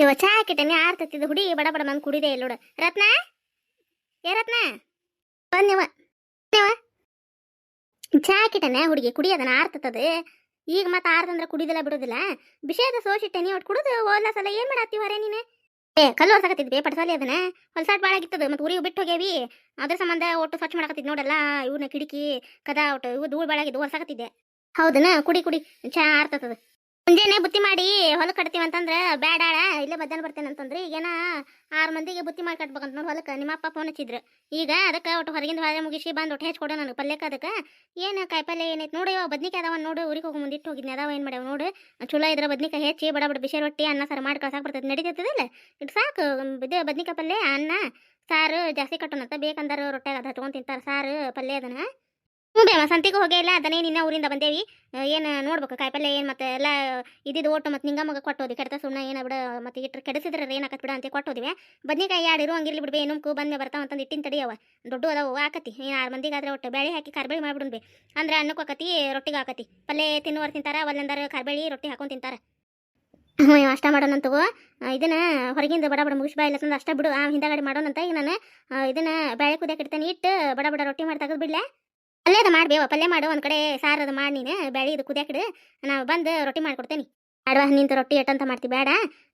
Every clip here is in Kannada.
ಇವ ಚಾ ಹಾಕಿಟ್ಟೆ ಆರ್ತತ್ತಿದ್ದು ಹುಡಿ ಬಡ ಬಡ ಬಂದು ಕುಡಿದೆ ಇಲ್ಲ ನೋಡು. ರತ್ನ? ಏ ರತ್ನ? ಬಂದವ ಚಾ ಹಾಕಿಟ್ಟನೆ, ಹುಡುಗಿ ಕುಡಿ ಅದನ್ನ ಆರ್ತತದ ಈಗ ಮತ್ತೆ ಆರ್ತಂದ್ರೆ ಕುಡಿದಿಲ್ಲ, ಬಿಡೋದಿಲ್ಲ. ಬಿಷೇದ ಸೋಸಿಟ್ಟೆ ಒಟ್ಟು ಕುಡಿದು ಹೋದ ಸಲ ಏನ್ ಮಾಡತ್ತಿ ಹೊರೆ ನೀನು? ಏ, ಕಲ್ಲು ಹೊರ್ಸಕತ್ತಿದ್ವಿ ಪಡ್ಸಾಲಿ ಅದನ್ನ? ಹೊಲ್ಸಾಟ್ ಭಾಳ ಆಗಿತ್ತದ, ಮತ್ತೆ ಊರಿಗೆ ಬಿಟ್ಟು ಹೋಗ್ಯಾವಿ. ಅದ್ರ ಸಂಬಂಧ ಒಟ್ಟು ಸ್ವಚ್ಛ ಮಾಡಕತ್ತಿದ್ ನೋಡಲ್ಲ, ಇವ್ನ ಕಿಟಕಿ, ಕದ ಒಟ್ಟು ಇವು ಧೂಳು ಭಾಳಾಗಿದ್ದು ಹೊರ್ಸಕತ್ತಿದ್ದೆ ಹೌದನ? ಕುಡಿ ಕುಡಿ. ಚಾ ಆರ್ತತದ ಮುಂಜಾನೆ ಬುತ್ತಿ ಮಾಡಿ ಹೊಲ ಕಟ್ತೀವಿ ಅಂತಂದ್ರೆ ಬೇಡಾಳ ಇಲ್ಲೇ ಮಧ್ಯಾಹ್ನ ಬರ್ತೇನೆ ಅಂತಂದ್ರೆ ಈಗೇನ ಆರು ಮಂದಿಗೆ ಬುತ್ತಿ ಮಾಡಿ ಕಟ್ಬೇಕಂತ ನೋಡಿ ಹೊಲಕ್ಕೆ ನಿಮ್ಮ ಅಪ್ಪ ಫೋನ್ ಹಚ್ಚಿದ್ರು. ಈಗ ಅದಕ್ಕೆ ಒಟ್ಟು ಹೊರಗಿಂದ ಹೊರ ಮುಗಿಸಿ ಬಂದು ಒಟ್ಟು ಹೆಚ್ಚು ಕೊಡು ನನಗೆ ಪಲ್ಯಕ್ಕೆ ಅದಕ್ಕೆ. ಏನು ಕಾಯಿಪಲ್ಲೆ ಏನೈತೆ ನೋಡಿ ಇವಾಗ ಬದ್ನಿಕಾಯಿ ಅದಾವ ನೋಡು, ಊರಿಗೆ ಹೋಗಿ ಮುಂದಿಟ್ಟು ಹೋಗಿದ್ನಿ, ಅದಾವ ಏನು ಮಾಡ್ಯಾವ ನೋಡು. ಚಲೋ ಇದ್ರ ಬದ್ನಿಕಾಯಿ ಹೆಚ್ಚಿ, ಬಡ ಬಡ ಬಿಸಿ ರೊಟ್ಟಿ, ಅನ್ನ, ಸಾರು ಮಾಡಿ ಕಳ್ಸಾಕ ಬರ್ತೈತೆ, ನಡೀತೈತದಿಲ್ಲ? ಇಟ್ಟು ಸಾಕು, ಇದು ಬದ್ನಿಕಾಯಿ ಪಲ್ಯ, ಅನ್ನ, ಸಾರು ಜಾಸ್ತಿ ಕಟ್ಟೋಣಂತ, ಬೇಕಂದ್ರೆ ರೊಟ್ಯಾಗ ಅದು ಹಚ್ಕೊಂಡು ತಿಂತಾರೆ, ಸಾರು, ಪಲ್ಯ ಅದನ್ನ. ಹ್ಞೂ ಬೇವ ಸಂತಿಗೆ ಹೋಗೇ ಇಲ್ಲ, ಅದನ್ನೇ ನಿನ್ನ ಊರಿಂದ ಬಂದೇವಿ. ಏನು ನೋಡ್ಬೇಕು ಕಾಯಿಪಲ್ಯ ಏನು ಮತ್ತೆ ಎಲ್ಲ ಇದ್ದಿದ್ದು ಓಟು ಮತ್ತು ಮಗ ಕೊಟ್ಟೋದಿ, ಕೆಡ್ತ ಸುಮ್ಮನೆ ಏನ ಬಿಡ, ಮತ್ತೆ ಇಟ್ರೆ ಕೆಡಿಸಿದ್ರೆ ಏನಾಕತ್ ಬಿಡ ಅಂತ ಕೊಟ್ಟೋದಿವೆ. ಬದ್ನಿಕಾಯಿ ಎರಡು ಇರುವಂಗಿರ್ಲಿ ಬಿಡ್ಬೇ ಕೂ ಬಂದೆ ಬರ್ತಾವ ಅಂತಂದು ಇಟ್ಟಿನ ತಡಿಯವ ದೊಡ್ಡ ಅದಾವ ಆಕತಿ. ಏನು ಆರು ಮಂದಿಗಾದ್ರೆ ಒಟ್ಟು ಬೇಳೆ ಹಾಕಿ ಕಾರ್ಬೇಳಿ ಬಿ. ಅಂದ್ರೆ ಅನ್ನಕ್ಕೆ ಆಕತಿ, ರೊಟ್ಟಿಗೆ ಆಕತಿ. ಪಲ್ಲೆ ತಿನ್ನುವರು ತಿಂತಾರ ಒಲ್ಲಂದಾರ ಕಾರ್ಬೇಳಿ, ರೊಟ್ಟಿ ಹಾಕೊಂಡು ತಿಂತಾರ. ಹ್ಞೂ ಅಷ್ಟ ಮಾಡೋಣ ತಗೋ. ಇದನ್ನ ಹೊರಗಿಂದ ಬಡ ಬಡ ಮುಗಿಸ್ ಬಾಯಿಲ್ಲ ತಂದು ಅಷ್ಟ ಬಿಡು, ಆ ಹಿಂದಗಡೆ ಮಾಡೋಣಂತ ಈಗ ನಾನು. ಇದನ್ನ ಬೇಳೆ ಕುದಿಯಕ್ಕೆ ಇಡ್ತೇನೆ, ಇಟ್ಟು ಬಡ ಬಡ ರೊಟ್ಟಿ ಮಾಡಿ ತೆಗೆದು ಬಿಡ್ಲೆ. ಪಲ್ಯ ಅದು ಮಾಡ್ಬೇವ, ಪಲ್ಯ ಮಾಡು, ಒಂದು ಕಡೆ ಸಾರು ಅದು ಮಾಡಿ ನೀನು ಬೇಳೆ ಇದು ಕುದಿಯಾಕಿಡು ನಾವು ಬಂದು ರೊಟ್ಟಿ ಮಾಡ್ಕೊಡ್ತೇನೆ. ಆಡುವ ನಿಂತ ರೊಟ್ಟಿ ಎಟ್ಟಂತ ಮಾಡ್ತಿ ಬೇಡ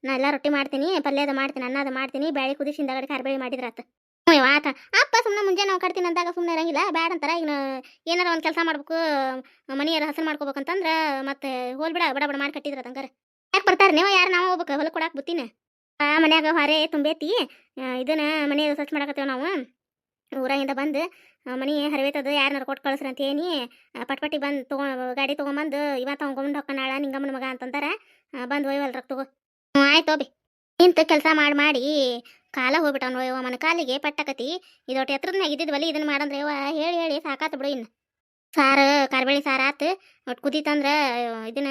ನಾ ಎಲ್ಲ ರೊಟ್ಟಿ ಮಾಡ್ತೀನಿ, ಪಲ್ಯ ಅದು ಮಾಡ್ತೀನಿ, ಅನ್ನ ಅದು ಮಾಡ್ತೀನಿ ಬೇಳೆ ಕುದಿಸಿ ಹಿಂದಗಡೆ ಕಾರ್ಬೇಳಿ ಮಾಡಿದ್ರಾತ ಹ್ಞೂ ಆತ. ಅಪ್ಪ ಸುಮ್ಮನೆ ಮುಂಜಾನೆ ನಾವು ಕಟ್ತೀನಿ ಅಂದಾಗ ಸುಮ್ಮನೆ ಇರಂಗಿಲ್ಲ ಬೇಡ ಅಂತಾರ ಈಗ ಏನಾರ ಒಂದು ಕೆಲಸ ಮಾಡ್ಬೇಕು ಮನೆಯಾರ ಹಸರು ಮಾಡ್ಕೋಬೇಕಂತಂದ್ರೆ ಮತ್ತೆ ಹೋಲ್ಬಿಡ ಬಡ ಬಡ ಮಾಡಿ ಕಟ್ಟಿದ್ರ ತಂಗಾರ ಯಾಕೆ ಬರ್ತಾರೆ ನೀವು, ಯಾರು ನಾವು ಹೋಗ್ಬೇಕು ಹೊಲಕ್ಕೆ ಕೊಡಾಕ್ ಬುತ್ತಿನ? ಆ, ಮನ್ಯಾಗ ಹೊರೆ ತುಂಬೈತಿ ಇದನ್ನ ಮನೆ ಸ್ವಚ್ಛ ಮಾಡಕತ್ತೇವೆ ನಾವು. ಊರಾಗಿಂದ ಬಂದು ಮನೆ ಹರಿವೇತದ ಯಾರನ್ನಾರು ಕೊಟ್ಟು ಕಳಿಸ್ರಿ ಅಂತ ಏನಿ ಪಟ್ಪಟ್ಟಿ ಪಟ್ ಪಟ್ಟಿ ಬಂದು ತೊಗೊ, ಗಾಡಿ ತೊಗೊಂಬಂದು ಇವತ್ತು ತೊಗೊಂಡು ಹೊಕ್ಕನಾಳ ನಿಂಗಮ್ಮನ ಮಗ ಅಂತಂದಾರ ಬಂದು ಬಂದು ರೊಕ್ಕ ತಗೋ. ಹ್ಞೂ, ಆಯ್ತು ಬಿ ನಿಂತು ಕೆಲಸ ಮಾಡಿ ಮಾಡಿ, ಕಾಲ ಹೋಗ್ಬಿಟ್ಟವನು ಯವ್ವ, ಮನ ಕಾಲಿಗೆ ಪಟ್ಟಕತಿ, ಇದೊಟ್ಟು ಎತ್ತರದ ಮ್ಯಾಗ ಇದ್ದಿದ್ವಲ್ಲಿ ಇದನ್ನ ಮಾಡಂದ್ರೆ ಯವ್ವ, ಹೇಳಿ ಹೇಳಿ ಸಾಕಾತು ಬಿಡು ಇನ್ನು. ಸಾರು, ಕಾರ್ಬೇಳಿ ಸಾರು ಆತು ಒಟ್ಟು ಕುದೀತಂದ್ರೆ, ಇದನ್ನ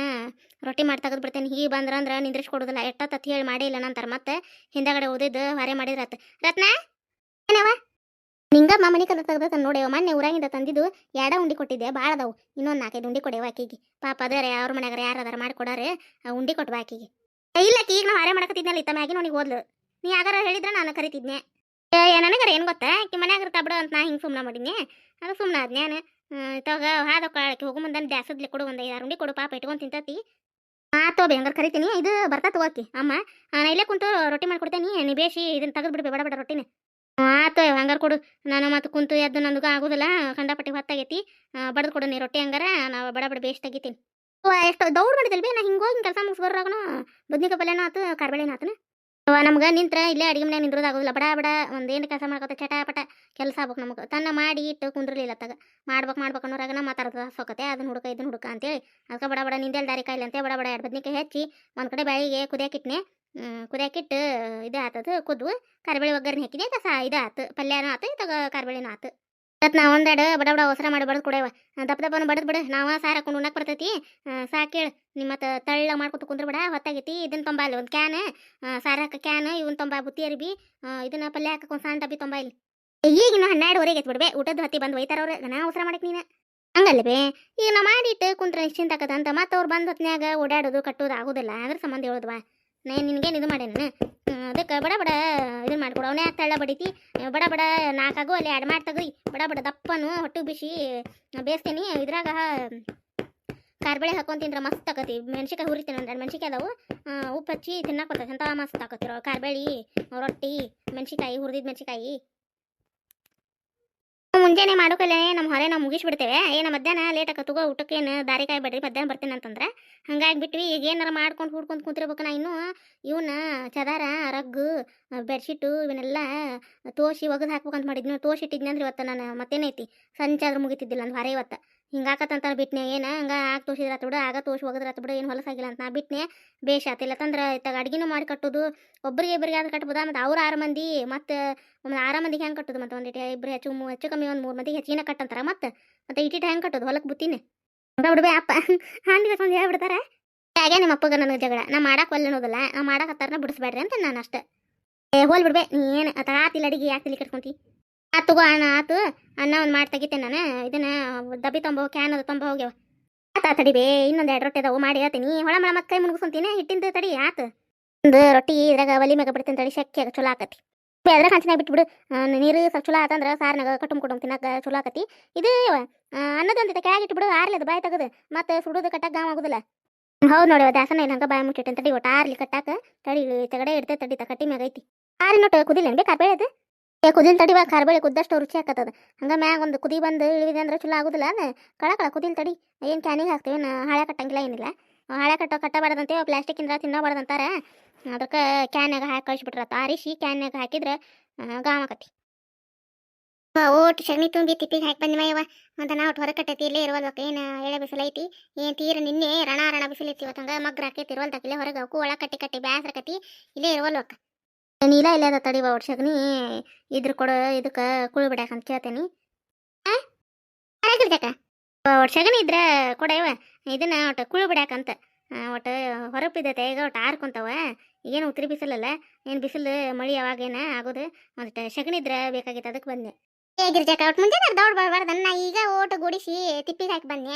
ರೊಟ್ಟಿ ಮಾಡಿ ತೆಗೆದು ಬಿಡ್ತೇನೆ, ಹೀಗೆ ಬಂದ್ರಂದ್ರೆ ನಿಂದ್ರಿಸಿ ಕೊಡೋದಿಲ್ಲ ಎಷ್ಟೊತ್ತು ಹೇಳಿ ಮಾಡಿಲ್ಲ ನಂತರ ಮತ್ತೆ ಹಿಂದಗಡೆ ಓದಿದ್ದು ಹೊರೆ ಮಾಡಿದ್ರತ್ ರತ್ನ ಏನವ ನಿಂಗಮ್ಮ ಮನೆ ಕದ ತೆಗ್ದ ನೋಡಿ ಮೊನ್ನೆ ಊರಾಗಿಂದ ತಂದಿದ್ದು ಎರಡ ಉಂಡಿ ಕೊಟ್ಟಿದ್ದೆ ಭಾಳ ಅದಾವು. ಇನ್ನೊಂದು ನಾಲ್ಕೈದು ಉಂಡಿ ಕೊಡೆವ ಆಕಿಗೆ. ಪಾಪ ಅದಾರೆ, ಅವ್ರ ಮನೆಯಾಗ ಯಾರು ಅದಾರ ಮಾಡಿ ಕೊಡಾರೆ, ಆ ಉಂಡಿ ಕೊಟ್ವ ಆಕಿಗೆ. ಇಲ್ಲ ಆಕಿ, ಈಗ ನಾವು ಹಾರೆ ಮಾಡಕತ್ತಿದ್ನಲ್ಲ ಇತ್ತ ಮ್ಯಾಗಿ ನೋಡಿ ಓದ್ಲು ನೀ ಯಾಗಾರ ಹೇಳಿದ್ರೆ ನಾನು ಕರಿತಿದ್ನೆ ನನಗರ ಏನು ಗೊತ್ತಾ? ಆಕಿ ಮನ್ಯಾಗ ತಬಡ ಬಿಡು ಅಂತ ನಾ ಹಿಂಗೆ ಸುಮ್ಮನೆ ಮಾಡಿದ್ನೆ ಅದು ಸುಮ್ಮನೆ ಆದ್ನೆ ನಾನು. ತಗ ಹಾದ ಕಾಳಕ್ಕೆ ಹೋಗು ಮುಂದೆ ದ್ಯಾಸದ್ಲಿ ಕೊಡು, ಒಂದು ಐದಾರು ಉಂಡಿ ಕೊಡು, ಪಾಪ ಇಟ್ಕೊಂಡು ತಿಂತತಿ. ಆತೋ ಬಿ, ಹಂಗಾರೆ ಕರಿತೀನಿ. ಇದು ಬರ್ತಾ ತಗೋಕಿ ಅಮ್ಮ. ನಾನು ಇಲ್ಲೇ ಕುಂತು ರೊಟ್ಟಿ ಮಾಡ್ಕೊಡ್ತೇನೆ, ನೀ ಬೇಸಿ ಇದನ್ನ ತೆಗೆದು ಬಿಡ್ಬೇ ಬೇಡ ಬೇಡ ರೊಟ್ಟಿನ. ಆತು ಹಂಗಾರ ಕೊಡು. ನಾನು ಮತ್ತೆ ಕುಂತು ಎದ್ದು ನನಗೂ ಆಗೋದಿಲ್ಲ. ಕಂಡಪಟ್ಟಿ ಹೊತ್ತಾಗೈತಿ. ಬಡದ್ ಕೊಡು ನೀ ರೊಟ್ಟಿ ಹಂಗಾರ. ನಾವು ಬಡ ಬಡ ಬೇಸ್ ತೆಗಿತೀನಿ. ಎಷ್ಟು ದೌಡ್ ಮಾಡಿದಲ್ವೇ? ನಾ ಹಿಂಗೆ ಹೋಗಿ ಕೆಲಸ ಮುಗಿಸ್ ಬರೋಗಣ ಬದ್ನಿಕಾಯಿ ಪಲ್ಯನೂ ಆತು, ಕಾರ್ಬೇಳೆನೂ ಆತನ. ನಮ್ಗೆ ನಿಂತ್ರ ಇಲ್ಲೇ ಅಡಿಗೆ ಮನೆ ನಿಂದ್ರೋದಾಗೋದಿಲ್ಲ ಬಡ ಬಡ ಒಂದೇನು ಕೆಲಸ ಮಾಡ್ಕೊತ ಚಟಾಪಟ ಕೆಲಸ ಆಗ್ಬೇಕು ನಮಗೆ. ತನ್ನ ಮಾಡಿ ಇಟ್ಟು ಕುಂದ್ರಲಿಲ್ಲ ತಗ ಮಾಡ್ಬೇಕು ಮಾಡ್ಬೇಕು ಅನ್ನೋರಾಗ ನಮ್ಮ ಮಾತಾಡ್ದ ಸೊಕತೆ. ಅದನ್ನ ಹುಡುಕ ಇದನ್ನ ಹುಡುಕ ಅಂತೇಳಿ. ಅದಕ್ಕೆ ಬಡ ಬಡ ನಿಂದೆಲ್ ದಾರಿ ಕಾಯಿಲೆ ಅಂತೇಳಿ ಬಡ ಬಡ ಎರಡು ಬದ್ನಿಕಾಯಿ ಹೆಚ್ಚಿ ಒಂದು ಕಡೆ ಬೆಳಿಗ್ಗೆ ಕುದಿಯಾಕಿಟ್ನೆ ಕುದಿಯಾಕಿಟ್ಟು ಇದು ಆತದು, ಕುದ್ವು. ಕರಿಬೇಳೆ ಒಗ್ಗರಣೆ ಹಾಕಿದೆ ಕಸ ಇದು ಆತು. ಪಲ್ಯನೂ ಆತು ತಗ ಕರಿಬೇಳೆನೂ ಆತು. ಮತ್ ನಾ ಒಂದೆರಡು ಬಡ ಬಡ ಒಸರ ಮಾಡಿ ಬಡದು ಕೊಡೇವ ದಪ್ಪ ದಪ್ಪನ ಬಡದು ಬಿಡು. ನಾವು ಸಾರ ಹಾಕೊಂಡು ಉಣ್ಣಕ್ಕೆ ಬರ್ತೈತಿ. ಸಾಕೇಳು ನಿಮ್ಮ ಮತ್ತೆ ತಳ್ಳ ಮಾಡ್ಕೊತ ಕುಂದ್ರ ಬಿಡ, ಹೊತ್ತಾಗೈತಿ ಇದನ್ನ ತೊಂಬ ಅಲ್ಲಿ ಒಂದು ಕ್ಯಾನ್. ಸಾರ ಹಾಕ ಕ್ಯಾನ್, ಇವನ್ ತೊಂಬ ಬುತ್ತಿ ಅರಿಬಿ. ಇದನ್ನ ಪಲ್ಯ ಹಾಕೊಂಡು ಒಂದು ಸಣ್ಣ ಡಬ್ಬಿ ತೊಂಬ ಇಲ್ಲಿ. ಈಗಿನ ಹನ್ನೆರಡುವರೆಗೆ ಎತ್ ಬಿಡ್ಬೇ. ಊಟದ ಹತ್ತಿ ಬಂದು ಒಯ್ತಾರವ್ರೆ ನಾ ಒಸರ ಮಾಡಕ್ ನೀನು. ಹಂಗಲ್ಲವೇ ಈಗ ನಾ ಮಾಡಿಟ್ಟು ಕುಂತ್ರ ನಿಶ್ಚಿಂತ ಆಗದಂತ ಮತ್ತೆ ಅವ್ರು ಬಂದ ಹೊತ್ನ್ಯಾಗ ಓಡಾಡೋದು ಕಟ್ಟೋದು ಆಗೋದಿಲ್ಲ. ಅದ್ರ ಸಂಬಂಧ ಹೇಳೋದ್ವಾ ನಾ ನಿನ್ಗೇನು ಇದು ಮಾಡೇನ? ಅದಕ್ಕೆ ಬಡ ಬಡ ಇದನ್ನ ಮಾಡ್ಕೊಡು. ಅವನೇ ತಳ್ಳ ಬಡಿತಿ. ಬಡ ಬಡ ನಾಲ್ಕಾಗು ಅಲ್ಲಿ ಎರಡು ಮಾಡಿ ತೆಗ್ರಿ ಬಡ ಬಡ ದಪ್ಪನು, ಹೊಟ್ಟು ಬಿಸಿ ಬೇಯಿಸ್ತೀನಿ ಇದ್ರಾಗ ಕಾರ್ಬಳೆ ಹಾಕೊಂಡು ತಿಂದ್ರೆ ಮಸ್ತ್ ಆಕತಿ. ಮೆಣಸಿಕಾಯಿ ಹುರಿತೀನಿ ಒಂದು ಎರಡು ಮೆಣಸಿಕಾಯಿ ಅದಾವು. ಉಪ್ಪು ಹಚ್ಚಿ ತಿನ್ನಕ್ಕೆ ಬರ್ತೈತೆ. ಅಂತ ಮಸ್ತ್ ಆಕತಿರೋ ಕಾರ್ಬೇಳಿ ರೊಟ್ಟಿ ಮೆಣಸಿಕಾಯಿ ಹುರಿದಿದ್ದು ಮೆಣಸಿಕಾಯಿ ಮುಂಜಾನೆ ಮಾಡೋಕಲ್ಲೇ ನಮ್ಮ ಹೊರೆ ನಾವು ಮುಗಿಸ್ಬಿಡ್ತೇವೆ. ಏನು ಮಧ್ಯಾಹ್ನ ಲೇಟ್ ಆಗ ತಗೋ ಊಟಕ್ಕೇನು ದಾರಿ ಕಾಯಿ ಬಿಡ್ರಿ, ಮಧ್ಯಾಹ್ನ ಬರ್ತೀನಿ ಅಂತಂದ್ರೆ. ಹಂಗಾಗಿ ಬಿಟ್ವಿ ಈಗ ಏನಾರ ಮಾಡ್ಕೊಂಡು ಹುಡ್ಕೊಂಡು ಕುಂತಿರ್ಬೇಕು ನಾ ಇನ್ನೂ. ಇವನ್ನ ಚದಾರ, ರಗ್ಗು, ಬೆಡ್ಶೀಟು, ಇವನ್ನೆಲ್ಲ ತೋಸಿ ಒಗೆದು ಹಾಕ್ಬೇಕಂತ ಮಾಡಿದ್ನು. ತೋಸಿ ಇವತ್ತು ನಾನು ಮತ್ತೇನೈತಿ? ಸಂಜೆ ಆದ್ರೂ ಮುಗಿತಿದ್ದಿಲ್ಲ ಅಂದ್ರೆ ಹೊರೆ ಇವತ್ತು. ಹಿಂಗಾಕತ್ತಂತ ಬಿಟ್ನೆ, ಏನು? ಹಂಗ ಹಾಕಿ ತೋಸಿದ್ರ ಬಿಡು, ಆಗ ತೋಸಿ ಆತು ಬಿಡು, ಏನು ಹೊಲಸಾಗಿಲ್ಲ ಅಂತ ನಾ ಬಿಟ್ನೆ. ಬೇಷ್ ಆತಿಲ್ಲ ತಂದ್ರೆ, ಇತ್ತಾಗ ಅಡ್ಗಿನೂ ಮಾಡಿ ಕಟ್ಟೋದು. ಒಬ್ರಿಗೆ ಇಬ್ಬರಿಗೆ ಆದ್ರೆ ಕಟ್ಬೋದಾ? ಮತ್ತು ಅವ್ರು ಆರು ಮಂದಿ, ಮತ್ತು ಒಂದು ಆರು ಮಂದಿಗೆ ಹೆಂಗೆ ಕಟ್ಟೋದು? ಮತ್ತು ಒಂದಿಟ್ಟು ಇಬ್ಬರು ಹೆಚ್ಚು ಹೆಚ್ಚು ಕಮ್ಮಿ ಒಂದು ಮೂರು ಮಂದಿಗೆ ಹೆಚ್ಚಿನ ಕಟ್ಟಂತಾರ ಮತ್ತೆ? ಮತ್ತೆ ಇಟ್ಟಿಟ್ಟು ಹೆಂಗೆ ಕಟ್ಟೋದು? ಹೊಲಕ್ಕೆ ಬುತ್ತೀನಿ. ಹಂಗ ಬಿಡ್ಬೇ ಅಪ್ಪ. ಹಾಂಡಿ ಕಟ್ಕೊಂಡು ಹೇಳ್ಬಿಡ್ತಾರೆ. ಹಾಗೆ ನಿಮ್ಮ ಅಪ್ಪಗ ನನಗೆ ಜಗಳ. ನಾ ಮಾಡಕ್ಕೆ ಒಲ್ಲ ಅನ್ನೋದಿಲ್ಲ, ನಾ ಹತ್ತಾರನ್ನ ಬಿಡಿಸ್ಬೇಡ್ರಿ ಅಂತ ನಾನು ಅಷ್ಟೇ. ಏ ಹೋಲ್ ಬಿಡ್ಬೇ ಏನು ಆತಿಲ್ಲ ಅಡಿಗೆ, ಯಾಕೆ ತಿಳಿ ಕಟ್ಕೊಂತಿ ಆತು ತಗೋ ಅಣ್ಣ, ಆತು. ಅನ್ನ ಒಂದು ಮಾಡಿ ತೆಗಿತೇನೆ ನಾನು. ಇದನ್ನ ಡಬ್ಬಿ ತೊಂಬೋ ಕ್ಯಾನ್ ಅದು ತೊಂಬ, ಹೋಗ್ಯಾವ. ಆತ ತಡಿಬೇ ಇನ್ನೊಂದು ಎರಡು ರೊಟ್ಟಿ ಅದಾವು, ಮಾಡಿ ಹೇಳ್ತೀನಿ. ಹೊಳ ಮಳ ಮತ್ತೆ ಕೈ ಮುನ್ಗಿಸ್ಕೊಂತೀನಿ ಹಿಟ್ಟಿಂದ ತಡಿ, ಆತು. ಒಂದು ರೊಟ್ಟಿ ಇದ್ರಾಗ ಒಲಿ ಮ್ಯಾಗ ಬಿಡ್ತೀನಿ ತಡಿ, ಶಕ್ಕಿಯಾಗ ಚಲೋ ಆಕತಿ. ಅದ್ರ ಹಂಚಿನಾಗ ಬಿಟ್ಬಿಡು. ನೀರು ಸ್ವಲ್ಪ ಚಲೋ ಆತಂದ್ರ ಸಾರ್ನಾಗ ಕಟ್ಟುಮ್ ಕುಟುಂಬ ತಿನ್ನಕ್ಕೆ ಚಲೋ ಆಕತಿ. ಇದು ಅನ್ನದೊಂದಿಟ ಕೆಳಗೆ ಇಟ್ಬಿಡು ಆರ್ಲದ ಬಾಯಿ ತೆಗೆದು. ಮತ್ತೆ ಸುಡುದು ಕಟ್ಟಾಕ ಗಾಮ್ ಆಗುದಿಲ್ಲ. ಹೌದು ನೋಡಿ ದಾಸನ ಇಲ್ಲ ಹಂಗ ಬಾಯಿ ಮುಟ್ಟಿಟ್ಟೆ ತಡಿ, ಒಟ್ಟು ಆರ್ಲಿ ಕಟ್ಟಾಕ ತಡಿ, ತಗಡೆ ಇಡ್ತೈತೆ ತಡಿ ಕಟ್ಟಿ ಮ್ಯಾಗ ಐತಿ. ಆರಿ ನೋಟ ಕುದಿಲ್ಲ ಬೇಕು ಅದು ಏ ಕುದಿಲ್ ತಡಿ ಬಾ ಕಾರ್ಬೇಳೆ ಕುದ್ದಷ್ಟು ರುಚಿ ಹಾಕತ್ತದ ಹಂಗ ಮ್ಯಾಗ ಒಂದು ಕುದಿ ಬಂದು ಇಳಿದೆ ಅಂದ್ರೆ ಚಲೋ ಆಗುದಿಲ್ಲ ಅದ. ಕಳ ಕಳ ಕುದಿಲ್ ತಡಿ. ಏನ್ ಕ್ಯಾನಿಗೆ ಹಾಕ್ತೀವಿ ಹಾಳೆ ಕಟ್ಟಂಗಿಲ್ಲ ಏನಿಲ್ಲ. ಹಾಳೆ ಕಟ್ಟ ಕಟ್ಟೋ ಕಟ್ಟಬಾರ್ದಂತೆ ಪ್ಲಾಸ್ಟಿಕ್ ಇಂದ ತಿನ್ನಬಾರ್ದಂತಾರ ಅದಕ್ಕೆ ಕ್ಯಾನ್ಯಾಗ ಹಾಕಿ ಕಳಿಸ್ಬಿಟ್ರತ್ತ ಆರಿಸಿ ಕ್ಯಾನ್ಯಾಗ ಹಾಕಿದ್ರೆ ಗಾಮ ಆಕತಿ ಓಟ್ ಸಗಣಿ ತುಂಬಿ ತಿಪ್ಪಿಗೆ ಹಾಕಿ ಬಂದಿ ಮಯ್ಯವ ಅಂತ ನಾವು ಹೊರ ಕಟ್ಟೈತಿ, ಇಲ್ಲೇ ಇರುವಲ್ವಕ್ಕ ಏನು ಎಳೆ ಬಿಸಿಲೈತಿ ಏನು ತೀರ ನಿನ್ನೆ ರಣ ರಣ ಬಿಸಿಲೈತಿ ಇವತ್ತು ಮಗ್ರ ಹಾಕೈತಿ ಇರುವಲ್ದಕ್ಕ ಇಲ್ಲೇ ಹೊರಗೆ ಅವಕ್ಕೂ ಒಳ ಕಟ್ಟಿ ಕಟ್ಟಿ ಬ್ಯಾಸ್ರಕತಿ ಇಲ್ಲೇ ಇರುವಲ್ವಕ್ಕ ನೀಲ ಇಲ್ಲ ತಡಿವ ಸಗಣಿ ಇದ್ರ ಕೊಡು, ಇದಕ್ಕೆ ಕುಳು ಬಿಡಾಕಂತ ಕೇಳ್ತೇನಿ. ಒಟ್ಟು ಸಗಣಿ ಇದ್ರ ಕೊಡವ ಇದನ್ನ ಒಟ್ಟು ಕುಳು ಬಿಡಾಕಂತ ಒಟ್ಟು ಹೊರಗೆ ಈಗ ಒಟ್ಟು ಆರ್ಕೊಂತಾವ ಏನು ಉತ್ರಿ ಬಿಸಿಲಲ್ಲ, ಏನು ಬಿಸಿಲು ಮಳಿ ಯಾವಾಗೇನ ಆಗೋದು? ಒಂದಿಟ್ಟು ಸಗಣಿ ಇದ್ರೆ ಬೇಕಾಗಿತ್ತು ಅದಕ್ಕೆ ಬಂದೆ. ಏ ಗಿರ್ಜಾಕ ಒಟ್ಟು ಮುಂಜಾನೆ ದೌಡ್ ಬರಬಾರ್ದು ನಾ ಈಗ ಓಟು ಗುಡಿಸಿ ತಿಪ್ಪಿಗೆ ಹಾಕಿ ಬಂದೆ.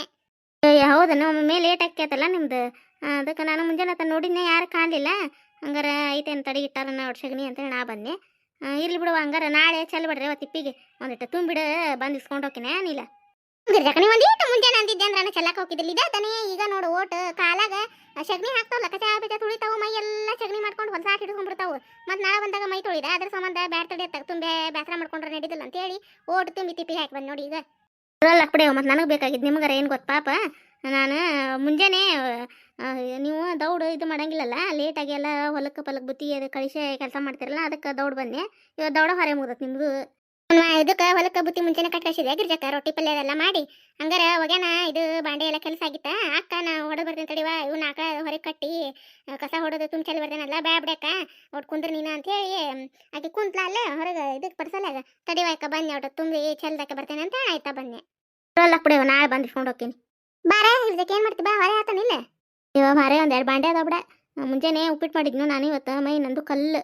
ಏ ಹೌದನ ಒಮ್ಮೆ ಲೇಟ್ ಆಕೈತಲ್ಲ ನಿಮ್ದು. ಅದಕ್ಕೆ ನಾನು ಮುಂಜಾನೆ ನೋಡಿದ್ನೆ, ಯಾರು ಕಾಣಲಿಲ್ಲ. ಹಂಗಾರ ಐತೇನು ತಡಿ ಇಟ್ಟಾರ ನಾ ಸಗಣಿ ಅಂತೇಳಿ ನಾ ಬಂದೆ. ಇರ್ಲಿ ಬಿಡುವ ಹಂಗಾರ ನಾಳೆ ಚಲ್ ಬಿಡ್ರಿ ಅವತ್ತು ತಿಪ್ಪಿಗೆ. ಒಂದಿಟ್ಟು ತುಂಬಿಡ ಬಂದು ಇಸ್ಕೊಂಡು ಹೋಗ್ತೀನಿ ಏನಿಲ್ಲ ಗಿರ್ಜಾಕ ಒಂದೀಟ ಮುಂಜಾನೆ ಅಂದಿದ್ದೆ ಅಂದ್ರೆ ನಾನು ಚೆಲ್ಲಕ್ಕೆ ಹೋಗಿದ್ದಿಲ್ಲ ಇದೆ ತಾನೇ ಈಗ ನೋಡು ಓಟ್ ಕಾಲಾಗ ಸಗಣಿ ಹಾಕ್ತಾವಲ್ಲ ಕಚಾ ಬಿಚ ತುಳಿತಾವು ಮೈ ಎಲ್ಲ ಸಗಣಿ ಮಾಡ್ಕೊಂಡು ಹೊಲಸ ಹಿಡ್ಕೊಂಡ್ಬಿಡ್ತಾವು. ಮತ್ತು ನಾಳೆ ಬಂದಾಗ ಮೈ ತೊಳಿದೆ ಅದ್ರ ಸಂಬಂಧ ಬ್ಯಾಡ್ ತಡಿ ತಗ ತುಂಬೆ ಬ್ಯಾಸರ ಮಾಡ್ಕೊಂಡ್ರೆ ನಡೀದಿಲ್ಲ ಅಂತ ಹೇಳಿ ಓಟ್ ತುಂಬಿ ತಿಪ್ಪಿ ಹಾಕಿ ಬಂದು ನೋಡಿ ಈಗ. ಅಲ್ಲ ಕಡೆ ಮತ್ತೆ ನನಗೆ ಬೇಕಾಗಿದ್ದು ನಿಮಗಾರ ಏನು ಗೊತ್ತ ಪಾಪ. ನಾನು ಮುಂಜಾನೆ ನೀವು ದೌಡು ಇದು ಮಾಡಂಗಿಲ್ಲಲ್ಲ, ಲೇಟಾಗಿ ಎಲ್ಲ ಹೊಲಕ್ಕೆ ಪಲಕ್ ಬುತ್ತಿ ಅದು ಕಳಿಸಿ ಕೆಲಸ ಮಾಡ್ತಿರಲ್ಲ, ಅದಕ್ಕೆ ದೌಡ್ ಬಂದೆ. ಇವತ್ತು ದೌಡ ಹೊರೆ ಮುಗ್ದತ್ ನಿಮ್ದು. ಇದಕ್ಕೆ ಹೊಲಕ್ಕೆ ಬುತ್ತಿ ಮುಂಚೆನೆ ಕಟ್ ಕಳಿಸಿದೆ ಗಿರ್ಜಕ್ಕ, ರೊಟ್ಟಿ ಪಲ್ಯ ಅದೆಲ್ಲ ಮಾಡಿ. ಹಂಗಾರ ಒಗ್ಯಾನ ಇದು ಬಾಂಡೆ ಎಲ್ಲ ಕೆಲಸ ಆಗಿತ್ತ? ಅಕ್ಕ, ನಾ ಹೊಡೆ ಬರ್ತೀನಿ ತಡಿವ ಇವ್ನ ಆಕ ಹೊರಗೆ ಕಟ್ಟಿ ಕಸ ಹೊಡೆದು ತುಂಬ ಚಲಿ ಬರ್ದೇನಲ್ಲ ಬ್ಯಾ ಬಿಡಕ್ಕ ಒಟ್ಟು ಕುಂದ್ರ ನೀನು ಅಂತ ಹೇಳಿ ಆಕೆ ಕುಂತ್ಲ ಅಲ್ಲೇ ಹೊರಗೆ ಇದಕ್ಕೆ ಪಡ್ಸಲ್ಲಾಗ ತಡಿವ ಅಕ್ಕ, ಬನ್ನಿ ಒಟ್ಟು ತುಂಬಿ ಚಲ್ದಕ್ಕೆ ಬರ್ತೇನೆ ಅಂತ ಆಯ್ತಾ, ಬನ್ನಿ. ಅಲ್ಲ ಬಿಡವ ನಾಳೆ ಬಂದು ಹೋಗ್ತೀನಿ. ಬಾರ ಇದಕ್ಕೆ ಏನು ಮಾಡ್ತಿ ಬಾ ಹೊರೆ ಆತನಿಲ್ಲ ಇವ ಬಾರೆ ಒಂದು ಎರಡು ಬಾಂಡೆ ಅದಾವ ಬಿಡ. ಮುಂಜಾನೆ ಉಪ್ಪಿಟ್ಟು ಮಾಡಿದ್ನು ನಾನು ಇವತ್ತು. ಮೈ ನಂದು ಕಲ್ಲು.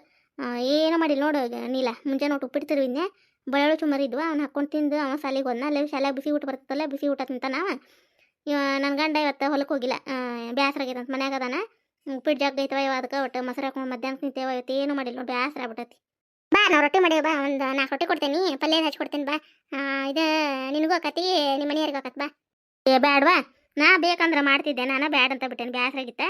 ಏನು ಮಾಡಿಲ್ಲ ನೋಡು ನೀಲ. ಮುಂಜಾನೆ ಒಟ್ಟು ಉಪ್ಪಿಟ್ಟು ತಿರುವಿದ್ನೆ. ಬೆಳ್ಳುಳ್ಳಿ ಚುಮರಿದ್ವ ಅವ್ನು ಹಾಕೊಂಡು ತಿಂದು ಅವ ಸಾಲಿಗೆ ಹೋದ್ನ. ಅಲ್ಲೇ ಶಾಲೆಗೆ ಬಿಸಿ ಊಟ ಬರ್ತಲ್ಲ ಬಿಸಿ ಊಟ ತಿಂತಾನ ಅವ ಇವ ನನ್ನ ಗಂಡ ಇವತ್ತು ಹೊಲಕ್ಕೆ ಹೋಗಿಲ್ಲ. ಬ್ಯಾಸರ ಆಗೈತೆ ಅಂತ ಮನ್ಯಾಗ ಅದಾನ. ಉಪ್ಪಿಟ್ಟು ಜಗ್ ಐತವ ಇವ ಅದಕ್ಕೆ ಒಟ್ಟು ಮೊಸರು ಹಾಕೊಂಡು ಮಧ್ಯಾಹ್ನ ತಿಂತೇವ ಇವತ್ತು ಏನು ಮಾಡಿಲ್ಲ ನೋಡಿ. ಬ್ಯಾಸರ ಆಗ್ಬಿಟ್ಟತಿ. ಬಾ, ನಾವು ರೊಟ್ಟಿ ಮಾಡಿವ ಬಾ. ಒಂದು ನಾಲ್ಕು ರೊಟ್ಟಿ ಕೊಡ್ತೀನಿ. ಪಲ್ಯ ಹಚ್ಕೊಡ್ತೀನಿ ಬಾ. ಇದು ನಿನಗೂ ಆಕತಿ ನಿಮ್ಮ ಮನೆಯವ್ರಿಗೂ ಆಕತ್ ಬಾ. ಏ, ಬ್ಯಾಡ್ವಾ? ನಾ ಬೇಕಂದ್ರೆ ಮಾಡ್ತಿದ್ದೆ. ನಾನು ಬ್ಯಾಡ್ ಅಂತ ಬಿಟ್ಟೇನೆ. ಬ್ಯಾಸರ ಆಗಿತ್ತ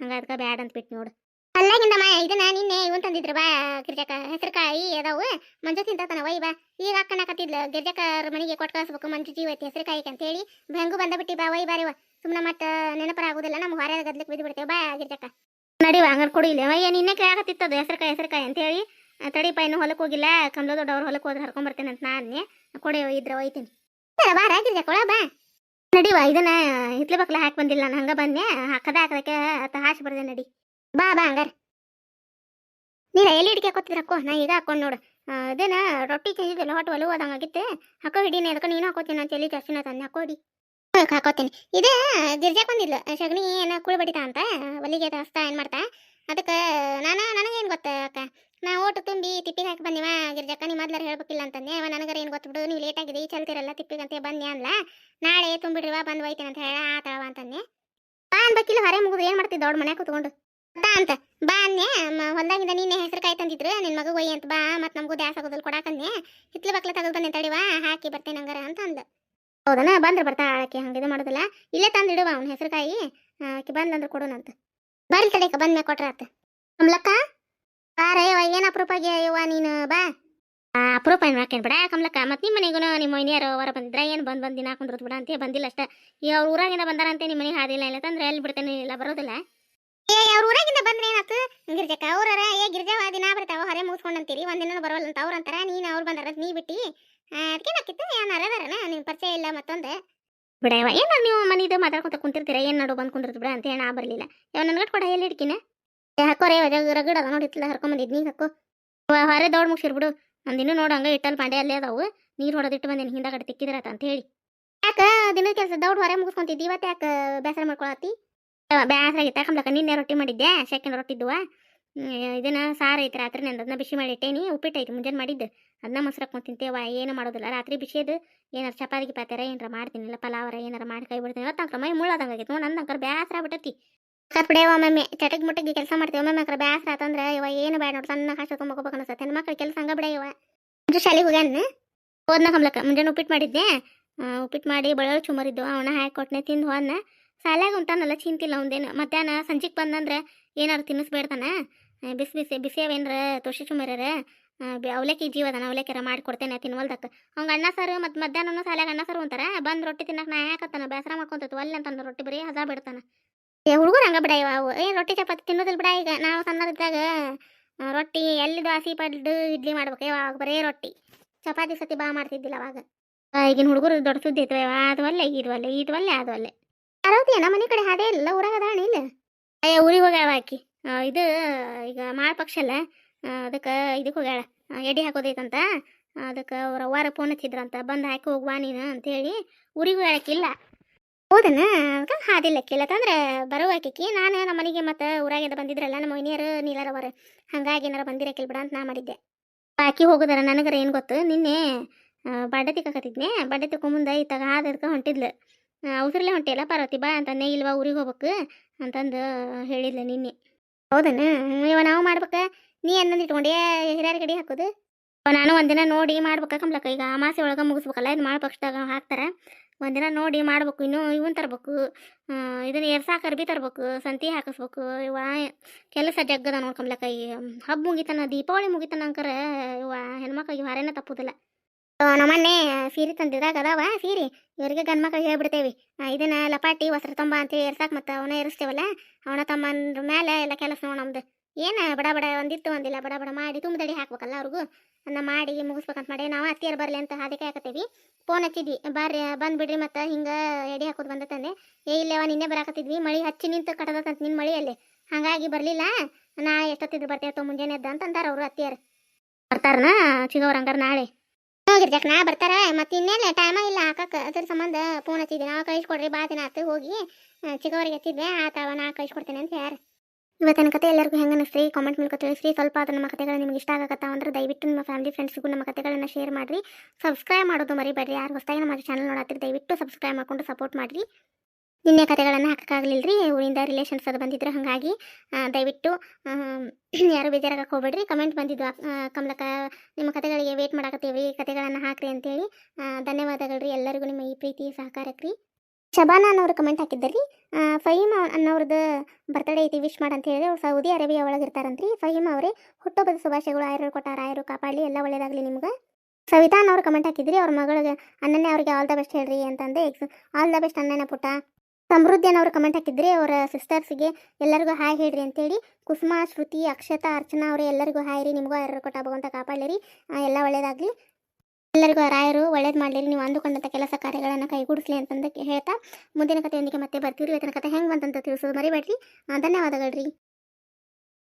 ಹಂಗ ಅದಕ್ಕೆ ಬ್ಯಾಡ್ ಅಂತ ಬಿಟ್ಟು ನೋಡು. ಅಲ್ಲಾಗಿಂದ ಮಾ, ಇದನ್ನ ನಿನ್ನೆ ಇವನ್ ತಂದಿದ್ರು ಬಾ ಗಿರ್ಜಕ ಹೆಸರುಕಾಯಿ ಅದಾವು. ಮಂಜು ತಿಂತಾತನ ವೈ ಬಾ. ಈಗ ಅಕ್ಕನ ಕತ್ತಿದ್ಲ. ಗಿರ್ಜಕರ ಮನೆಗೆ ಕೊಟ್ಟು ಕಳಿಸ್ಬೇಕು. ಮಂಜು ಹೆಸರುಕಾಯಿ ಅಂತ ಹೇಳಿ ಹೆಂಗು ಬಂದ ಬಿಟ್ಟಿ ಬಾ ವೈ ಬಾರಿವ ಸುಮ್ಮನೆ ಮತ್ತೆ ನೆನಪರ ಆಗುದಿಲ್ಲ. ನಮ್ಮ ಹೊರ ಗದ್ಲಕ್ಕೆ ಬಿದ್ದು ಬಿಡ್ತೇವೆ. ಬಾ ಗಿರ್ಜಕ ನಡಿವ ಹಂಗಾರೆ ಕೊಡು ಇಲ್ಲ. ಅಯ್ಯ ನಿನ್ನೆ ಕೇಳಾಕತ್ತಿತ್ತದು. ಹೆಸರುಕಾಯಿ ಹೆಸರುಕಾಯಿ ಅಂತ ಹೇಳಿ ತಡಿಪ, ಇನ್ನು ಹೊಲಕ್ಕೆ ಹೋಗಿಲ್ಲ. ಕಮಲ ದೊಡ್ಡವ್ರ ಹೊಲಕ್ಕೆ ಹೋದ್ರೆ ಹರ್ಕೊಂಬರ್ತೇನೆ ಅಂತ ನಾನೇ. ಕೊಡೆ ಇದ್ರೆ ಒಯ್ತೀನಿ. ಬಾ ಗಿರ್ಜಕ ಕೊಳ ಬಾ. ನಡಿವ ಇದನ್ನ ಹಿತ್ಲೆ ಬಕ್ಲ ಹಾಕಿ ಬಂದಿಲ್ಲ ನಾನು, ಹಂಗ ಬಂದೆ ಹಾಕದ ಹಾಕದಕ್ಕೆ ಹಾಸಿ ಬರ್ದೆ ನಡಿ. ಬಾ ಬಾ ಹಂಗಾರ. ನೀರ ಎಲ್ಲಿ ಹಿಡಿಕೆ ಹಾಕೋತಿದ್ರಕ್ಕೋ ನಾ ಈಗ ಹಾಕೊಂಡು ನೋಡು. ಅದೇನ, ರೊಟ್ಟಿ ಚೆಂದಿದ್ದೆಲ್ಲ ಹೊಟ್ಟು ಹೋದಂಗ ಆಗಿತ್ತಿ ಹಾಕೋ ಹಿಡೀನಿ ಅದಕ್ಕೆ ನೀನು ಹಾಕೋತೀನಿ ಅಂತ ಎಲ್ಲಿ ನಾ ತಂದು. ಹಾಕೋಡಿ ಹಾಕೋತೀನಿ. ಇದೇ, ಗಿರ್ಜಾಕ್ ಬಂದಿಲ್ಲ ಸಗಣಿ ಏನ ಕುಳಿ ಬಡಿತಾ ಅಂತ, ಒಲಿಗೆ ಹಸ್ತಾ ಏನ್ ಮಾಡ್ತಾ? ಅದಕ್ಕೆ ನಾನು, ನನಗೇನು ಗೊತ್ತ ಅಕ್ಕ? ನಾ ಓಟು ತುಂಬಿ ತಿಪ್ಪಿಗೆ ಹಾಕಿ ಬಂದಿವ? ಗಿರ್ಜಕ್ಕ ನೀವು ಮೊದ್ಲಾರ ಹೇಳ್ಬೇಕಿಲ್ಲ ಅಂತಂದೆ. ಅವ ನನಗರ ಏನು ಗೊತ್ತು ಬಿಡು, ನೀವು ಲೇಟ್ ಆಗಿದೆ ಈ ಚಲ್ತಿರಲ್ಲ ತಿಪ್ಪಿಗೆ ಅಂತ ಬಂದೆ ಅನ್ಲ ನಾಳೆ ತುಂಬಿಡ್ರಿವ ಬಂದು ಒಯ್ತೇನೆ ಅಂತ ಹೇಳ ಆತಳವ ಅಂತಂದೆ. ಬಾ ಅನ್ಬೇಕಿಲ್ಲ ಹೊರೆ ಮುಗಿದು, ಏನು ಮಾಡ್ತಿದ್ದ ದೊಡ್ಡ ಮನೆ ಕೂತ್ಕೊಂಡು? ಬಾ ಅಂತ. ಬಾ ಅನ್ನೆ ಹೊಲ್ದಾಗಿಂದ ಹೊಲ್ದಾಗಿಂದ ಹೆಸರು ಕಾಯಿ ತಂದಿದ್ರು, ನಿನ್ ಮಗ ಒಯ್ಯಿ ಅಂತ ಬಾ ಮತ್ ನಮಗೂ ದ್ಯಾಸ ಆಗೋದಿಲ್ಲ ಕೊಡಾಕನ್ನೆ ಹಿತ್ಲ ಬಕ್ಲ ತೆಗೆದು ಬಂದೆ ತಡಿವಾ ಹಾಕಿ ಬರ್ತೇನೆ ಹಂಗಾರ ಅಂತ ಅಂದ ಹೌದನ? ಬಂದ್ರೆ ಬರ್ತಾ ಆಳಕ್ಕೆ ಇದು ಮಾಡೋದಿಲ್ಲ. ಇಲ್ಲೇ ತಂದಿಡುವ ಅವ್ನ ಹೆಸರುಕಾಯಿ ಆಕಿ ಕೊಡೋಣ ಕೊಡೋಣಂತ ಬರ್ಲಿ ತಡಿಕ ಕೊಟ್ರ ಕೊಟ್ರಾತ ಕಮಲಕ್ಕ ಬಾರೇ ಏನು ಅಪರೂಪ ಯವ್ವ ನೀನು? ಬಾ. ಅಪರೂಪ ಏನು ಹಾಕೇನ್ ಬಿಡ. ಕಮಲಕ್ಕ ಮತ್ತೆ ನಿಮ್ಮ ಮನೆಗೂ ನಿಮ್ಮ ಮನೆಯಾರು ಹೊರ ಬಂದಿದ್ರ ಏನು ಬಂದು ಬಂದು ದಿನ ಕುಂದ್ರತ್ ಬಿಡ ಅಂತ ಬಂದಿಲ್ಲ ಅಷ್ಟೇ. ಈ ಅವ್ರ ಊರಾಗಿಂದ ಬಂದಾರಂತೆ ನಿಮ್ಮ ಮನೆಗೆ ಹಾದಿಲ್ಲ ಇಲ್ಲ ತಂದ್ರೆ ಎಲ್ಲಿ ಬಿಡ್ತೇನೆ ಇಲ್ಲ, ಬರೋದಿಲ್ಲ. ಏ, ಅವ್ರ ಊರಾಗಿಂದ ಬಂದ್ರೆ ಏನಾತು? ಗಿರ್ಜಕ್ಕ, ಅವ್ರ ಏ, ಗಿರ್ಜಾವ, ದಿನ ಬರ್ತಾವ ಹೊರೆ ಮುಗಿಸ್ಕೊಂಡಂತೀರಿ ಒಂದಿನ ಬರೋಲ್ಲ ಅಂತ ಅವ್ರ ಅಂತಾರ, ನೀನು ಅವ್ರು ಬಂದಾರ ನೀ ಬಿಟ್ಟಿ. ಅದಕ್ಕೆ ನಾಕಿತ್ತು ಏನು ಅರದಾರನ ಪರಿಚಯ ಇಲ್ಲ ಮತ್ತೊಂದು. ಬಿಡವ ಏನ ನೀವು ಮನಿದು ಮಾತಾಡ್ಕೊಂತ ಕುಂತಿರ್ತೀರ? ಏನು ನೋಡು ಬಂದು ಕುಂತಿರ್ತು ಬಿಡ ಅಂತ ಹೇಳಿ ನಾ ಬರಲಿಲ್ಲ. ಯಾವ ನನ್ಗೆ ಕೊಡ ಎಲ್ಲಿ ಹಿಡ್ಕಿನ? ಏ ಹಾಕೋರೆ ರಗಡ ಅದ ನೋಡಿತ್ತಲ್ಲ ಹರ್ಕೊಂಬಂದಿದ್ ನೀ ಹಾಕೋ ವ- ಹೊರೆ ದೌಡ್ ಮುಗಿಸಿರ್ಬಿಡು ಬಿಡು. ಒಂದಿನ ನೋಡು ಹಂಗ ಇಟ್ಟಲ್ ಪಾಂಡೆ ಅಲ್ಲೇ ಅದಾವು. ನೀರು ಹೊಡೆದಿಟ್ಟು ಬಂದೇನು ಹಿಂದೆ ಕಡೆ ತಿಕ್ಕಿದ್ರತ ಅಂತ ಹೇಳಿ. ಯಾಕ ದಿನದ ಕೆಲಸ ದೌಡ್ ಹೊರೆ ಮುಗಿಸ್ಕೊಂತಿದ್ದಿ? ಇವತ್ತು ಯಾಕೆ ಬೇಸರ ಮಾಡ್ಕೊಳತ್ತಿ? ಬೇಸರ ಆಗಿತ್ತ ಕಂಬ್ಲಕ್ಕ ನಿನ್ನೆ ರೊಟ್ಟಿ ಮಾಡಿದ್ದೆ ಸೆಕೆಂಡ್ ರೊಟ್ಟಿ ಇದ್ದುವ ಹ್ಮ್, ಇದನ್ನ ಸಾರು ಐತೆ ರಾತ್ರಿ ನಂದು. ಅದನ್ನ ಬಿಸಿ ಮಾಡಿ ಇಟ್ಟೇನಿ. ಉಪ್ಪಿಟ್ಟು ಐತಿ ಮುಂಜಾನೆ ಮಾಡಿದ್ದು. ಅದನ್ನ ಮೊಸರು ಹಾಕೊಂಡು ತಿಂತೇವ, ಏನು ಮಾಡೋದಿಲ್ಲ. ರಾತ್ರಿ ಬಿಸಿದು ಏನಾರು ಚಪಾತಿಗೆ ಗಿಪಾತ್ಯಾರ ಏನಾರ ಮಾಡ್ತೀನಿ ಇಲ್ಲ ಪಲಾವರ ಏನಾರ ಮಾಡಿ ಕೈ ಬಿಡ್ತೀನಿ. ಅಂಕರ್ ಮೈ ಮುಳ್ಳಾದಂಗೆ ಆಗೈತೆ ನೋಡಿ, ನಂದು ಅಂಕರ್ ಬೇಸರ ಬಿಟ್ಟತಿ ಕತ್ಬಿಡೆ ಒಮ್ಮೊಮ್ಮೆ ಚಟಕ್ ಮುಟ್ಟಗಿ ಕೆಲಸ ಮಾಡ್ತೀವಿ. ಒಮ್ಮೊಮ್ಮೆ ಅಂಕ್ರ ಬ್ಯಾಸ್ರ ಆತಂದ್ರೆ ಇವ ಏನು ಬೇಡ ನೋಡಿ, ಸಣ್ಣ ಕಾಶ ತೊಗೊಂಬಕೋಬೇಕು ಹೆಣ್ಣು ಮಕ್ಳು ಕೆಲಸ ಹಂಗ ಬಿಡ ಇವ. ಮುಂಜು ಶಾಲೆಗೆ ಹೋಗ್ಯಾನ. ಹೋದ್ನ ಕಮ್ಲಕ್ಕ ಮುಂಜಾನೆ ಉಪ್ಪಿಟ್ಟು ಮಾಡಿದ್ದೆ ಉಪ್ಪಿಟ್ಟು ಮಾಡಿ ಬಳ್ಳೊಳ್ಳಿ ಚುಮರಿದ್ದು ಅವನ ಹಾಕಿ ಕೊಟ್ಟನೆ ತಿಂದು ಹೋದ್ನ. ಸಾಲಾಗ ಉಂಟಾನಲ್ಲ, ಚಿಂತಿಲ್ಲ ಅವಂದೇನು ಮಧ್ಯಾಹ್ನ ಸಂಜೆಗೆ ಬಂದಂದ್ರೆ ಏನಾರು ತಿನ್ನಿಸ್ಬೇಡ್ತಾನ. ಬಿಸಿ ಬಿಸಿ ಬಿಸಿ ಅವೇನ್ರ ತೋಷಿ ಚುಮರ್ಯಾರ ಅವಲೇಕಿ ಜೀವದಾನ ಅವಲೇಕಿರ ಮಾಡಿ ಕೊಡ್ತೇನೆ, ತಿನ್ವಲ್ದಕ್ಕ. ಅವ್ಗ ಅನ್ನ ಸಾರು ಮತ್ತು ಮಧ್ಯಾಹ್ನ ಸಾಲಾಗ ಅಣ್ಣ ಸರ್ ಅಂತಾರ ಬಂದು ರೊಟ್ಟಿ ತಿನ್ನಕ್ಕೆ ನಾ ಯಾಕತ್ತಾನ? ಬೇಸರ ಮಾಡ್ಕೊಂತ ಒಲ್ಲೆ ಅಂತಂದ್ರೆ ರೊಟ್ಟಿ ಬರೀ ಹಜಾ ಬಿಡ್ತಾನ. ಏ, ಹುಡುಗರು ಹಂಗೆ ಬಿಡ ಇವ ಏನು ರೊಟ್ಟಿ ಚಪಾತಿ ತಿನ್ನೋದಿಲ್ಲ ಬಿಡ ಈಗ, ನಾವು ಸಣ್ಣದಿದ್ದಾಗ ರೊಟ್ಟಿ ಎಲ್ಲಿ ದ್ವಾಸಿ ಪಡ್ಡು ಇಡ್ಲಿ ಮಾಡ್ಬೇಕು. ಯಾವಾಗ ಬರೀ ರೊಟ್ಟಿ. ಚಪಾತಿ ಸತಿ ಬಾ ಮಾಡ್ತಿದ್ದಿಲ್ಲ ಅವಾಗ. ಈಗಿನ ಹುಡುಗರು ದೊಡ್ಡ ಸುದ್ದಿ ಇತ್ತು ಅದು ಒಲ್ಲೆ, ಇದು ಇದ್ವಲ್ಲೆ ಇದು ಅದು ನಮ್ಮ ಮನೆ ಕಡೆ ಹಾದೇ ಇಲ್ಲ, ಊರಾಗ ಅದಾಣಿ ಇಲ್ಲ ಅಯ್ಯ ಊರಿಗೆ ಹೋಗ್ಯಾವ ಆಕಿ. ಇದು ಈಗ ಮಾಳ್ ಪಕ್ಷ ಅಲ್ಲ. ಅದಕ್ಕೆ ಇದಕ್ಕೆ ಹೋಗ್ಯಾಳ. ಎಡಿ ಹಾಕೋದೈತಂತ. ಅದಕ್ಕೆ ಅವ್ರ ಅವ್ವಾರ ಫೋನ್ ಹಚ್ಚಿದ್ರಂತ. ಬಂದು ಹಾಕಿ ಹೋಗ್ವಾ ನೀನು ಅಂತೇಳಿ ಊರಿಗೂ ಹೇಳಕ್ಕಿಲ್ಲ ಹೌದನ, ಅದಕ್ಕೆ ಹಾದಿಲ್ಲಕ್ಕಿಲ್ಲ ಬರೋ ಆಕಿಕ್ಕಿ ನಾನು ನಮ್ಮ ಮನೆಗೆ ಮತ್ತು ಊರಾಗಿಂದ ಬಂದಿದ್ರಲ್ಲ, ನಮ್ಮ ಮನೆಯರು ನೀಲಾರವರ ಹಂಗಾಗಿ ಏನಾರ ಬಂದಿರಕ್ಕಿಲ್ಲ ಬಿಡ ಅಂತ ನಾ ಮಾಡಿದ್ದೆ. ಆಕಿ ಹೋಗೋದಾರ, ನನಗರ ಏನು ಗೊತ್ತು? ನಿನ್ನೆ ಬಡ್ಡೆ ತಿಕ್ಕಾಕತ್ತಿದ್ನೆ ಬಡ್ಡೆ ತಿಕ್ಕೊಂಬಂದ ಇತ್ತಾಗ ಹಾದಕ್ಕೆ ಹೊಂಟಿದ್ಲು. ಉಸಿರಲ್ಲೇ ಹೊಂಟಿಲ್ಲ ಪಾರ್ವತಿ ಬಾ ಅಂತಂದೆ, ಇಲ್ವಾ ಊರಿಗೆ ಹೋಗ್ಬೇಕು ಅಂತಂದು ಹೇಳಿದ್ಲು ನಿನ್ನೆ. ಹೌದನ ಇವ ನಾವು ಮಾಡ್ಬೇಕ? ನೀ ಅನ್ನೊಂದು ಇಟ್ಕೊಂಡೆ, ಹಿರಿಯರ ಗಡಿ ಹಾಕೋದು? ನಾನು ಒಂದಿನ ನೋಡಿ ಮಾಡ್ಬೇಕ ಕಮ್ಲಕ್ಕ ಈಗ ಅಮಾಸೆ ಒಳಗೆ ಮುಗಿಸ್ಬೇಕಲ್ಲ ಇದು ಮಾಡಿ ಪಕ್ಷದಾಗ ಹಾಕ್ತಾರೆ. ಒಂದಿನ ನೋಡಿ ಮಾಡ್ಬೇಕು, ಇನ್ನು ಇವನ್ ತರ್ಬೇಕು ಇದನ್ನ ಎರ್ಸಾಕ ಅರ್ಬಿ ತರ್ಬೇಕು, ಸಂತಿ ಹಾಕಿಸ್ಬೇಕು, ಇವ ಕೆಲಸ ಜಗ್ಗದ ನೋಡ್ಕೊಂಬ್ಲಕ್ಕ, ಈ ಹಬ್ಬ ಮುಗಿತನ, ದೀಪಾವಳಿ ಮುಗಿತಾನ ಅಂಕರ, ಇವ ಹೆಣ್ಮಕ್ಳಿಗೆ ಹೊರೇನ ತಪ್ಪುದಿಲ್ಲ. ನಮ್ಮನ್ನೆ ಸೀರೆ ತಂದಿದ್ರಾಗ ಅದಾವ, ಸೀರೆ, ಇವರಿಗೆ ಗಂಡ್ ಮಕ್ಳಿಗೆ ಹೇಳ್ಬಿಡ್ತೇವಿ. ಇದನ್ನ ಲಪಾಟಿ ವಸ್ತ್ರ ತಂಬ ಅಂತೇಳಿ ಎರ್ಸಾಕ್ ಮತ್ತೆ ಅವನ ಏರ್ಸ್ತೇವಲ್ಲ ಅವನ ತಮ್ಮನ ಮೇಲೆ ಎಲ್ಲ ಕೆಲಸ ನೋಡಿ ನಮ್ದು. ಏನ ಬಡ ಬಡ ಒಂದಿತ್ತು, ಒಂದಿಲ್ಲ, ಬಡ ಬಡ ಮಾಡಿ ತುಂಬದಡಿ ಹಾಕ್ಬೇಕಲ್ಲ ಅವ್ರಿಗೂ. ಅನ್ನ ಮಾಡಿ ಮುಗಿಸ್ಬೇಕಂತ ಮಾಡಿ ನಾವು ಅತ್ತಿಯರ್ ಬರಲಿ ಅಂತ ಅದಕ್ಕೆ ಹಾಕತ್ತೀವಿ. ಫೋನ್ ಹಚ್ಚಿದ್ವಿ, ಬರ್ರಿ, ಬಂದ್ಬಿಡ್ರಿ ಮತ್ತೆ ಹಿಂಗೆ ಎಡೆ ಹಾಕೋದು ಬಂದತಂದೆ ಏ ಇಲ್ಲವ ನಿನ್ನೆ ಬರಾಕತ್ತಿದ್ವಿ, ಮಳಿ ಹಚ್ಚಿ ನಿಂತು ಕಟ್ಟದತ್ತಂತ ನಿನ್ನ ಮಳಿಯಲ್ಲಿ. ಹಾಗಾಗಿ ಬರಲಿಲ್ಲ. ನಾ ಎಷ್ಟೊತ್ತಿದ್ರು ಬರ್ತೇವೆ ಮುಂಜಾನೆ ಎದ್ದ ಅಂತ ಅಂದಾರ ಅವರು ಅತ್ತಿಯರು. ಬರ್ತಾರನ, ಚಿಗವ್ರ ಹಂಗಾರ ನಾಳೆ. ಹೋಗಿರ್ಜಕ್, ನಾ ಬರ್ತಾರ, ಮತ್ತೆ ಇನ್ನೇನು ಟೈಮ ಇಲ್ಲ ಹಾಕಕ್ಕ ಅದ್ರ ಸಂಬಂಧ ಫೋನ್ ಹಚ್ಚಿದ್ದೆ ನಾವು ಕಳಿಸ್ಕೊಡ್ರಿ ಬಾ ದಿನ ಆತು, ಹೋಗಿ ಹಚ್ಚಿದ್ವಿ. ಹಚ್ಚಿದ್ದೆ ಆತವ ನಾ ಕಳಿಸ್ಕೊಡ್ತೇನೆ ಅಂತ ಯಾರು ಇವತ್ತಿನ ಕತೆ ಎಲ್ಲರಿಗೂ ಹೆಂಗೆ ಅನಿಸ್ರಿ ಕಾಮೆಂಟ್ ಮೂಲಕ ತಿಳಿಸ್ರಿ. ಸ್ವಲ್ಪ ಅದು ನಮ್ಮ ಕತೆಗಳು ನಿಮ್ಗೆ ಇಷ್ಟ ಆಗಕತ್ತಾವ ಅಂದ್ರೆ ದಯವಿಟ್ಟು ನಿಮ್ಮ ಫ್ಯಾಮಿಲಿ ಫ್ರೆಂಡ್ಸ್ಗೂ ನಮ್ಮ ಕತೆಗಳನ್ನು ಶೇರ್ ಮಾಡಿರಿ. ಸಬ್ಸ್ಕ್ರೈಬ್ ಮಾಡೋದು ಮರಿಬೇಡ್ರಿ. ಯಾರು ಹೊಸದಾಗಿ ನಮ್ಮ ಚಾನಲ್ ನೋಡತ್ತೀರಿ, ದಯವಿಟ್ಟು ಸಬ್ಸ್ಕ್ರೈಬ್ ಮಾಡ್ಕೊಂಡು ಸಪೋರ್ಟ್ ಮಾಡಿರಿ. ನಿನ್ನೆ ಕತೆಗಳನ್ನು ಹಾಕೋಕ್ಕಾಗಲಿಲ್ಲ ರೀ ಊರಿಂದ ರಿಲೇಷನ್ಸ್ ಅದು ಬಂದಿದ್ರು ಹಾಗಾಗಿ ದಯವಿಟ್ಟು ಯಾರು ಬೇಜಾರಾಗಕ್ಕೆ ಹೋಗ್ಬೇಡ್ರಿ. ಕಮೆಂಟ್ ಬಂದಿದ್ದು ಕಮಲಕ ನಿಮ್ಮ ಕತೆಗಳಿಗೆ ವೇಟ್ ಮಾಡಕತ್ತೀವಿ ಕತೆಗಳನ್ನು ಹಾಕ್ರಿ ಅಂತೇಳಿ ಧನ್ಯವಾದಗಳು ರೀ ಎಲ್ಲರಿಗೂ ನಿಮ್ಮ ಈ ಪ್ರೀತಿ ಸಹಕಾರಕ್ಕೆ ರೀ ಶಬಾನ ಅನ್ನೋರು ಕಮೆಂಟ್ ಹಾಕಿದ್ದರಿ ಫಹೀಮ್ ಅನ್ನೋರ್ದು ಬರ್ತಡೇ ಐತಿ ವಿಶ್ ಅಂತ ಹೇಳಿ ಅವ್ರು ಸೌದಿ ಅರೇಬಿಯಾ ಒಳಗೆ ಇರ್ತಾರಂತ್ರಿ. ಫಹೀಮ್ ಅವರೇ ಹುಟ್ಟುಹಬ್ಬದ ಶುಭಾಶಯಗಳು ಆಯರು ಕೊಟ್ಟಾರ, ಆಯರು ಕಾಪಾಡಲಿ, ಎಲ್ಲ ಒಳ್ಳೇದಾಗಲಿ ನಿಮ್ಗೆ. ಸವಿತಾ ಅನ್ನೋರು ಕಮೆಂಟ್ ಹಾಕಿದ್ರಿ, ಅವ್ರ ಮಗಳಿಗೆ ಅಣ್ಣನೇ ಅವ್ರಿಗೆ ಆಲ್ ದ ಬೆಸ್ಟ್ ಹೇಳ್ರಿ ಅಂತಂದೆ ಎಕ್ಸ್ ಆಲ್ ದ ಬೆಸ್ಟ್ ಅಣ್ಣನ ಪುಟ್ಟ. ಸಮೃದ್ಧಿ ಅನ್ನೋರು ಕಮೆಂಟ್ ಹಾಕಿದ್ರಿ, ಅವರ ಸಿಸ್ಟರ್ಸ್ಗೆ ಎಲ್ಲರಿಗೂ ಹಾಯ್ ಹೇಳ್ರಿ ಅಂತೇಳಿ, ಕುಸುಮ, ಶ್ರುತಿ, ಅಕ್ಷತಾ, ಅರ್ಚನಾ ಅವರೇ ಎಲ್ಲರಿಗೂ ಹಾಯ್ ರೀ, ನಿಮಗೂ ಯಾರು ಕೊಟ್ಟ ಭಗವಂತ ಕಾಪಾಡಲಿ ರೀ ಎಲ್ಲ ಒಳ್ಳೇದಾಗಲಿ. ಎಲ್ಲರಿಗೂ ರಾಯರು ಒಳ್ಳೇದು ಮಾಡಲಿ ನೀವು ಅಂದುಕೊಂಡಂಥ ಕೆಲಸ ಕಾರ್ಯಗಳನ್ನು ಕೈಗೂಡಿಸಲಿ ಅಂತಂದು ಹೇಳ್ತಾ ಮುಂದಿನ ಕಥೆಯೊಂದಿಗೆ ಮತ್ತೆ ಬರ್ತೀವಿ. ಇವತ್ತಿನ ಕಥೆ ಹೆಂಗೆ ಬಂತಂತ ತಿಳಿಸೋದು ಮರಿಬೇಡ್ರಿ. ಧನ್ಯವಾದಗಳು ರೀ